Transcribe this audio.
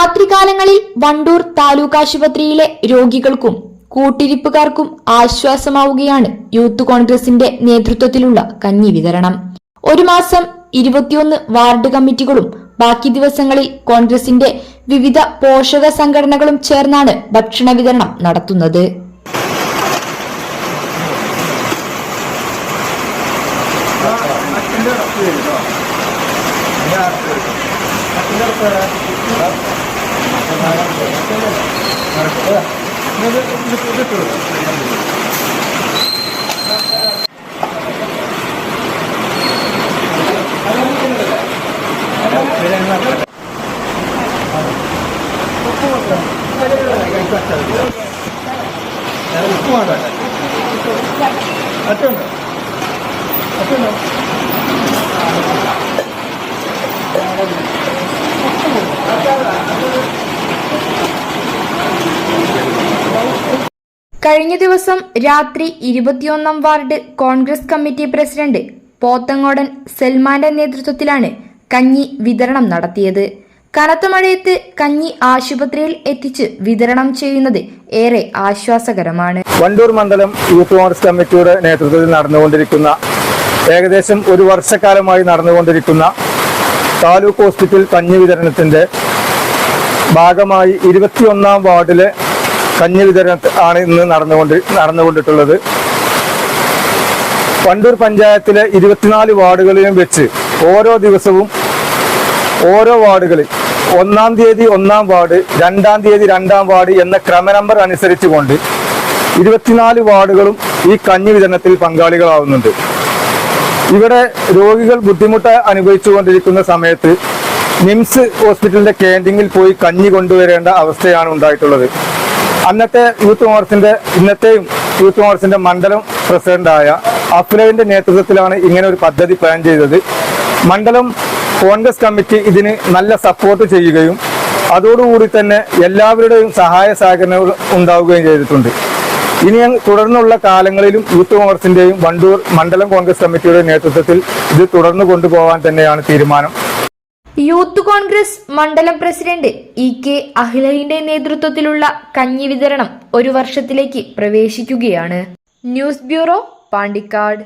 രാത്രികാലങ്ങളിൽ വണ്ടൂർ താലൂക്ക് ആശുപത്രിയിലെ രോഗികൾക്കും കൂട്ടിരിപ്പുകാർക്കും ആശ്വാസമാവുകയാണ് യൂത്ത് കോൺഗ്രസിന്റെ നേതൃത്വത്തിലുള്ള കഞ്ഞി വിതരണം. ഒരു മാസം ഇരുപത്തിയൊന്ന് വാർഡ് കമ്മിറ്റികളും ബാക്കി ദിവസങ്ങളിൽ കോൺഗ്രസിന്റെ വിവിധ പോഷക സംഘടനകളും ചേർന്നാണ് ഭക്ഷണ വിതരണം നടത്തുന്നത്. ഉപ്പ് വേണ്ട അറ്റുണ്ടോ കഴിഞ്ഞ ദിവസം രാത്രി ഇരുപത്തിയൊന്നാം ward Congress committee president Pothangodan സൽമാന്റെ നേതൃത്വത്തിലാണ് കഞ്ഞി വിതരണം നടത്തിയത്. കനത്ത മഴയത്ത് കഞ്ഞി ആശുപത്രിയിൽ എത്തിച്ച് വിതരണം ചെയ്യുന്നത് ഏറെ ആശ്വാസകരമാണ്. വണ്ടൂർ മണ്ഡലം യൂത്ത് കോൺഗ്രസ് കമ്മിറ്റിയുടെ നേതൃത്വത്തിൽ നടന്നുകൊണ്ടിരിക്കുന്ന ഏകദേശം ഒരു വർഷക്കാലമായി നടന്നുകൊണ്ടിരിക്കുന്ന താലൂക്ക് ഹോസ്പിറ്റൽ കഞ്ഞി വിതരണത്തിന്റെ ഭാഗമായി ഇരുപത്തിയൊന്നാം വാർഡിലെ കഞ്ഞി വിതരണം ആണ് ഇന്ന് നടന്നുകൊണ്ട് നടന്നുകൊണ്ടിട്ടുള്ളത്. വണ്ടൂർ പഞ്ചായത്തിലെ ഇരുപത്തിനാല് വാർഡുകളിലും വെച്ച് ഓരോ ദിവസവും ഓരോ വാർഡുകളിൽ ഒന്നാം തീയതി ഒന്നാം വാർഡ് രണ്ടാം തീയതി രണ്ടാം വാർഡ് എന്ന ക്രമ നമ്പർ അനുസരിച്ചുകൊണ്ട് ഇരുപത്തിനാല് വാർഡുകളും ഈ കഞ്ഞി വിതരണത്തിൽ പങ്കാളികളാവുന്നുണ്ട്. ഇവിടെ രോഗികൾ ബുദ്ധിമുട്ട് അനുഭവിച്ചുകൊണ്ടിരിക്കുന്ന സമയത്ത് നിംസ് ഹോസ്പിറ്റലിന്റെ ക്യാന്റീനിൽ പോയി കഞ്ഞി കൊണ്ടുവരേണ്ട അവസ്ഥയാണ് ഉണ്ടായിട്ടുള്ളത്. അന്നത്തെ യൂത്ത് കോൺഗ്രസിന്റെ ഇന്നത്തെയും യൂത്ത് കോൺഗ്രസിന്റെ മണ്ഡലം പ്രസിഡന്റായ അഫ്ലവിന്റെ നേതൃത്വത്തിലാണ് ഇങ്ങനെ ഒരു പദ്ധതി പ്ലാൻ ചെയ്തത്. മണ്ഡലം കോൺഗ്രസ് കമ്മിറ്റി ഇതിന് നല്ല സപ്പോർട്ട് ചെയ്യുകയും അതോടുകൂടി തന്നെ എല്ലാവരുടെയും സഹായ സഹകരണങ്ങൾ ഉണ്ടാവുകയും ചെയ്തിട്ടുണ്ട്. ഇനി തുടർന്നുള്ള കാലങ്ങളിലും യൂത്ത് കോൺഗ്രസിന്റെയും വണ്ടൂർ മണ്ഡലം കോൺഗ്രസ് കമ്മിറ്റിയുടെ നേതൃത്വത്തിൽ ഇത് തുടർന്നു കൊണ്ടുപോകാൻ തന്നെയാണ് തീരുമാനം. യൂത്ത് കോൺഗ്രസ് മണ്ഡലം പ്രസിഡന്റ് ഇ കെ അഖിലഹിന്റെ നേതൃത്വത്തിലുള്ള കഞ്ഞി വിതരണം ഒരു വർഷത്തിലേക്ക് പ്രവേശിക്കുകയാണ്. News bureau Pandikkad.